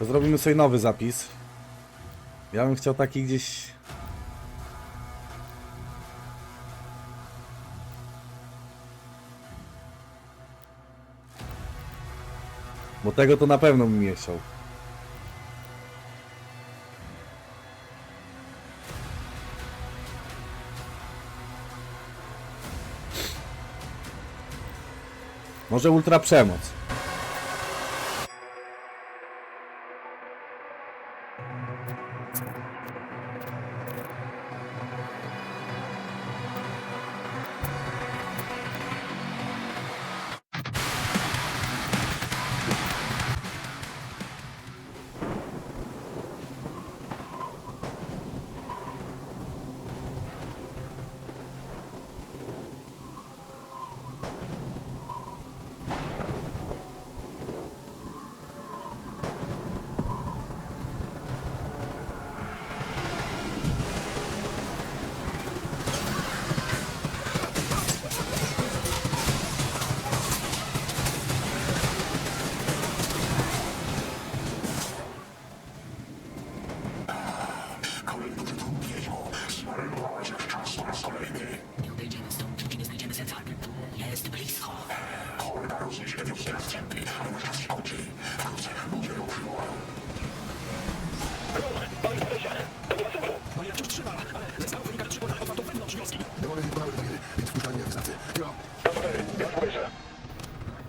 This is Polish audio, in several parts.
Zrobimy sobie nowy zapis. Ja bym chciał taki gdzieś... Bo tego to na pewno bym nie chciał. Może ultra przemoc.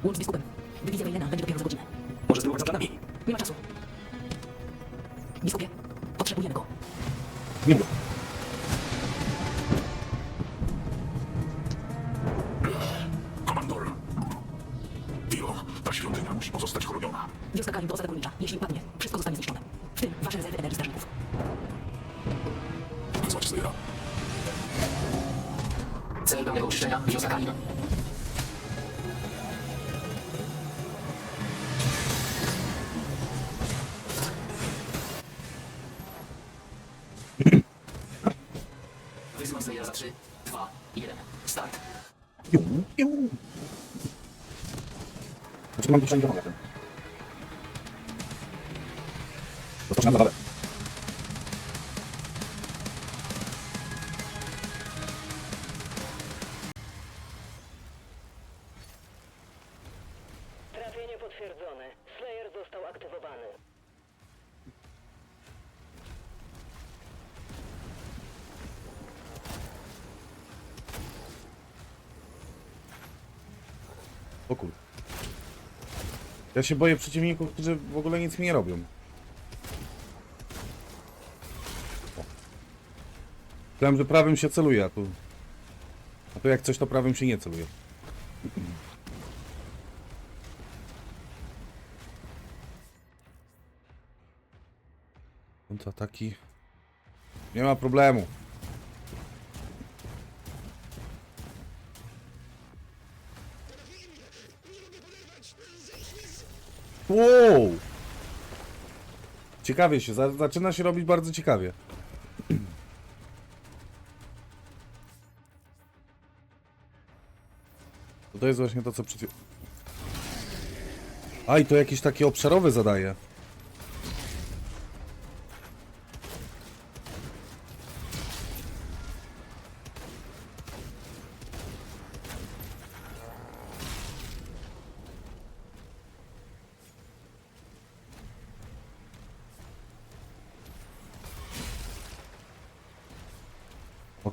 Łącz z biskupem. Dywizja Wejlena będzie dopiero za godzinę. Może spróbować za planami. Nie ma czasu. Biskupie, potrzebujemy go. Nie mów. 3, 2, 1. Start. Piu, piu. Znaczy mam do ten. Rozpoczynam zabawę. Trafienie potwierdzone. Slayer został aktywowany. O kur... Ja się boję przeciwników, którzy w ogóle nic mi nie robią. Myślałem, że prawym się celuje, a tu... A tu jak coś, to prawym się nie celuje. Kontrataki... Nie ma problemu. Wow! Ciekawie się, za- zaczyna się robić bardzo ciekawie. To, jest właśnie to, co przed chwilą- A, i to jakieś takie obszarowe zadaje.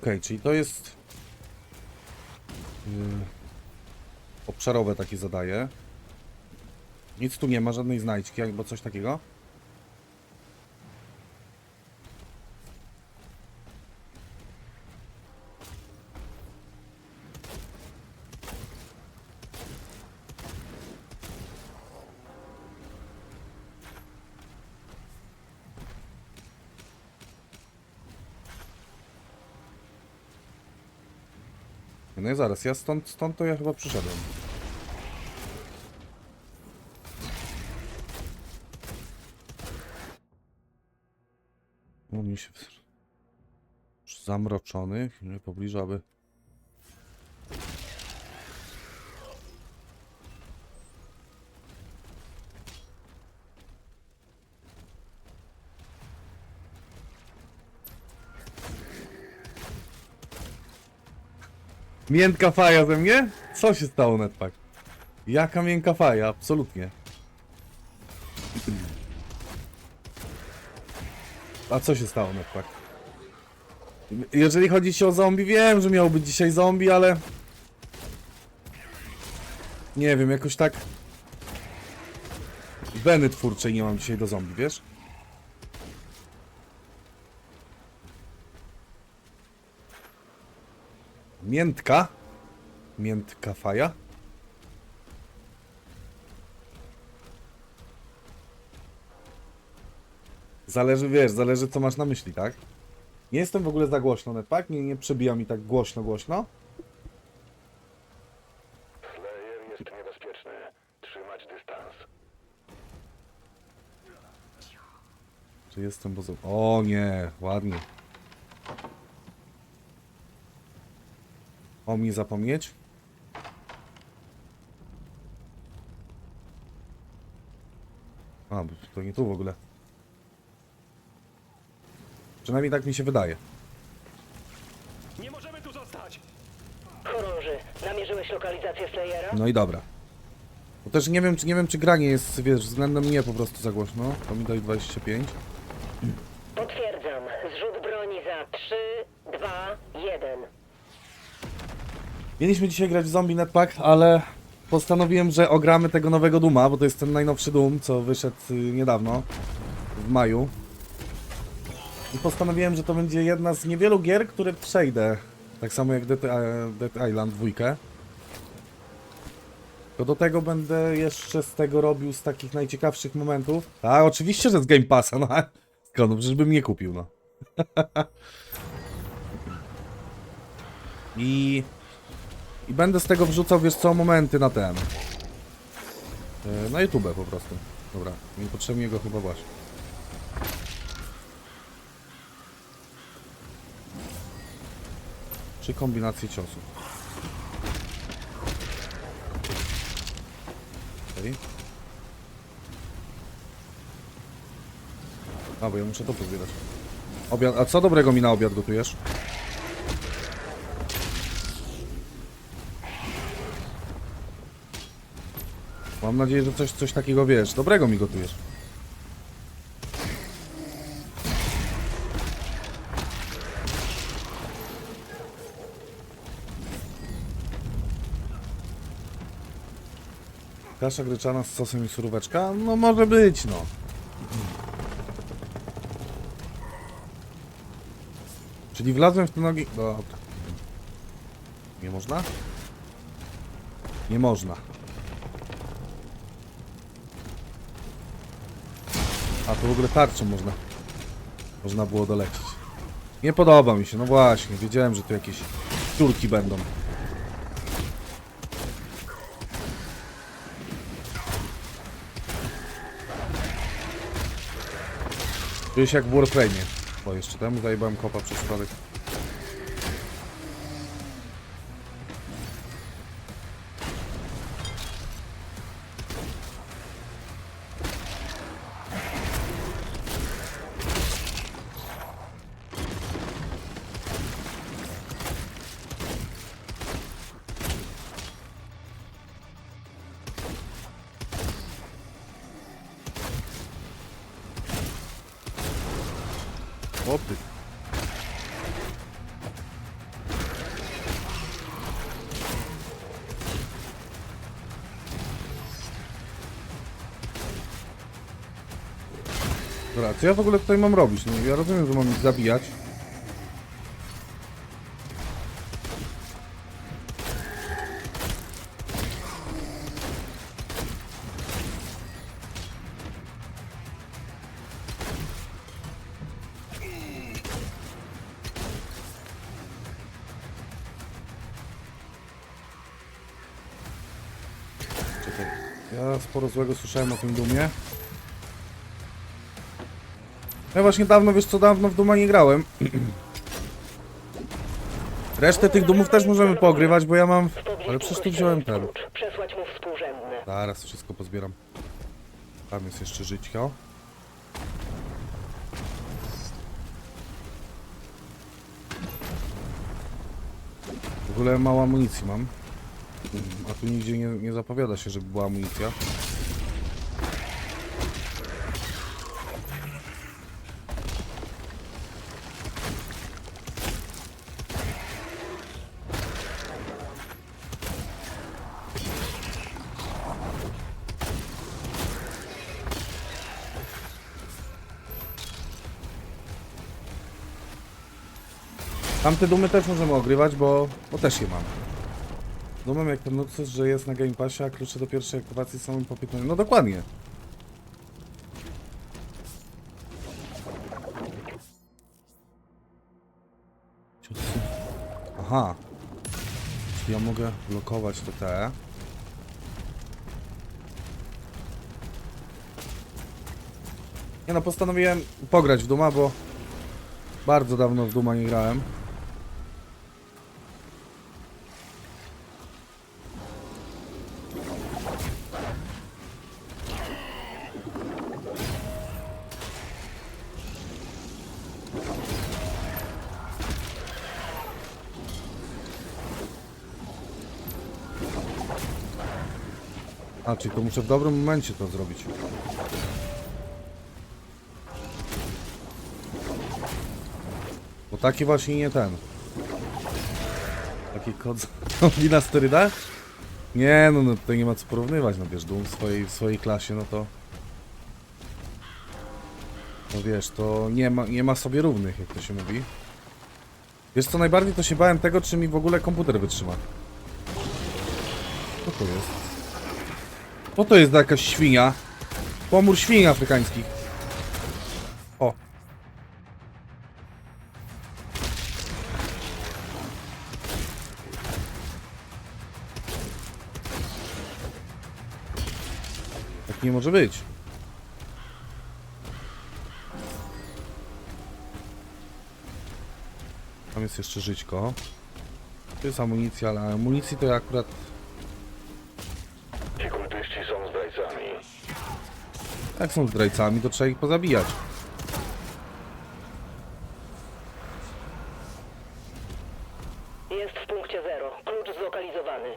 Okej, czyli to jest... Yy, obszarowe takie zadaje. Nic tu nie ma, żadnej znajdźki albo coś takiego. No i zaraz, ja stąd, stąd to ja chyba przyszedłem. No mi się... Zamroczony, chwilę pobliżu, aby... Miętka faja ze mnie? Co się stało, Netpack? Jaka miękka faja? Absolutnie. A co się stało, Netpack? Jeżeli chodzi się o zombie, wiem, że miał być dzisiaj zombie, ale... Nie wiem, jakoś tak... Weny twórczej nie mam dzisiaj do zombie, wiesz? Miętka? Miętka faja? Zależy, wiesz, zależy co masz na myśli, tak? Nie jestem w ogóle za głośno, netpak? Nie, nie przebija mi tak głośno, głośno? Slayer jest niebezpieczny. Trzymać dystans. Czy jestem poza... O nie, ładnie. O mnie zapomnieć? A, bo to nie tu w ogóle. Przynajmniej tak mi się wydaje. Nie możemy tu zostać! Chorąży, namierzyłeś lokalizację Slayera? No i dobra. Bo też nie wiem, czy nie wiem, czy granie jest, wiesz, względem mnie po prostu za głośno. To mi daj 25. Potwierdzam. Zrzut broni za 3, 2, 1. Mieliśmy dzisiaj grać w Zombie Netpack, ale postanowiłem, że ogramy tego nowego Duma, bo to jest ten najnowszy Doom, co wyszedł y, niedawno, w maju. I postanowiłem, że to będzie jedna z niewielu gier, które przejdę. Tak samo jak Dead, e, Dead Island 2. To do tego będę jeszcze z tego robił z takich najciekawszych momentów. Tak, oczywiście, że z Game Passa, no. Skąd? No, Przecież bym nie kupił, no. I... I będę z tego wrzucał, wiesz co, momenty na ten. E, Na YouTube po prostu. Dobra, niepotrzebnie go chyba właśnie. Czy kombinacje ciosów. Okej. A, bo ja muszę to pozbierać. Obiad, a co dobrego mi na obiad gotujesz? Mam nadzieję, że coś, coś takiego wiesz. Dobrego mi gotujesz. Kasza gryczana z sosem i suróweczka? No może być, no. Czyli wlazłem w te nogi... Dobra. Nie można? Nie można. A to w ogóle tarczą można. Można było dolecieć. Nie podoba mi się, no właśnie, wiedziałem, że tu jakieś turki będą. Czuję się jak w Warframe'ie. Bo jeszcze temu zajebałem kopa przez przypadek. O ty. Dobra, co ja w ogóle tutaj mam robić? No, ja rozumiem, że mam ich zabijać. Ja sporo złego słyszałem o tym Dumie. Ja właśnie dawno, wiesz co, dawno w Duma nie grałem. Resztę tych Dumów też możemy pogrywać, bo ja mam... W Ale przecież tu wziąłem ten. Zaraz wszystko pozbieram. Tam jest jeszcze żyćko. ogóle mało amunicji mam. A tu nigdzie nie, nie zapowiada się, żeby była amunicja. Tamte dumy też możemy ogrywać, bo, bo też je mam. Dumem jak ten luksus, że jest na Game Passie, a klucze do pierwszej aktywacji są po 15. No dokładnie. Aha. Czyli ja mogę blokować te te. Nie no, postanowiłem pograć w Duma, bo bardzo dawno w Duma nie grałem. Czyli to muszę w dobrym momencie to zrobić. Bo taki właśnie nie ten. Taki kod zombie na sterydach? Nie, no, no tutaj nie ma co porównywać, no wiesz, Doom w swojej, w swojej klasie, no to... No wiesz, to nie ma, nie ma sobie równych, jak to się mówi. Wiesz co, najbardziej to się bałem tego, czy mi w ogóle komputer wytrzyma. Co to jest? Co to jest za jakaś świnia? Pomór świń afrykańskich. O. Tak nie może być. Tam jest jeszcze żyćko. To jest amunicja, ale amunicji to ja akurat Jak są zdrajcami, to trzeba ich pozabijać. Jest w punkcie zero. Klucz zlokalizowany.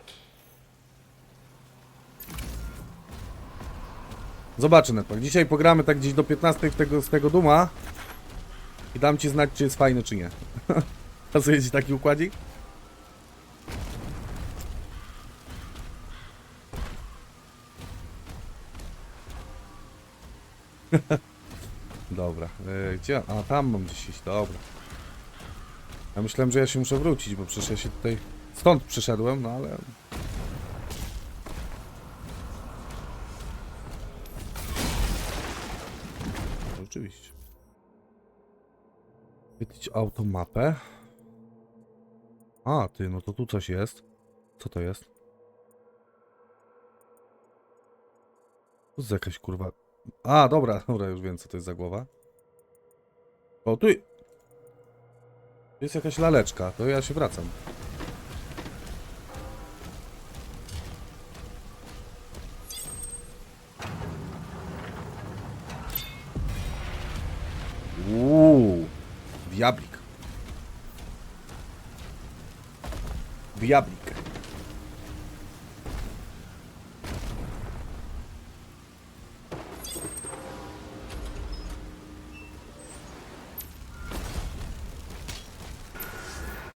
Zobaczę Netpak. Dzisiaj pogramy tak gdzieś do 15 w tego, z tego Duma. I dam ci znać, czy jest fajny, czy nie. Pasuje ci taki układzik? Dobra. E, gdzie? A, tam mam gdzieś iść. Dobra. Ja myślałem, że ja się muszę wrócić, bo przecież ja się tutaj... Stąd przyszedłem, no ale... Rzeczywiście. Wytyć automapę. A, ty, no to tu coś jest. Co to jest? To jest jakaś kurwa... A, dobra, dobra, już wiem co to jest za głowa. O, tu... Jest jakaś laleczka, to ja się wracam. Uuu, diablik. Diablik.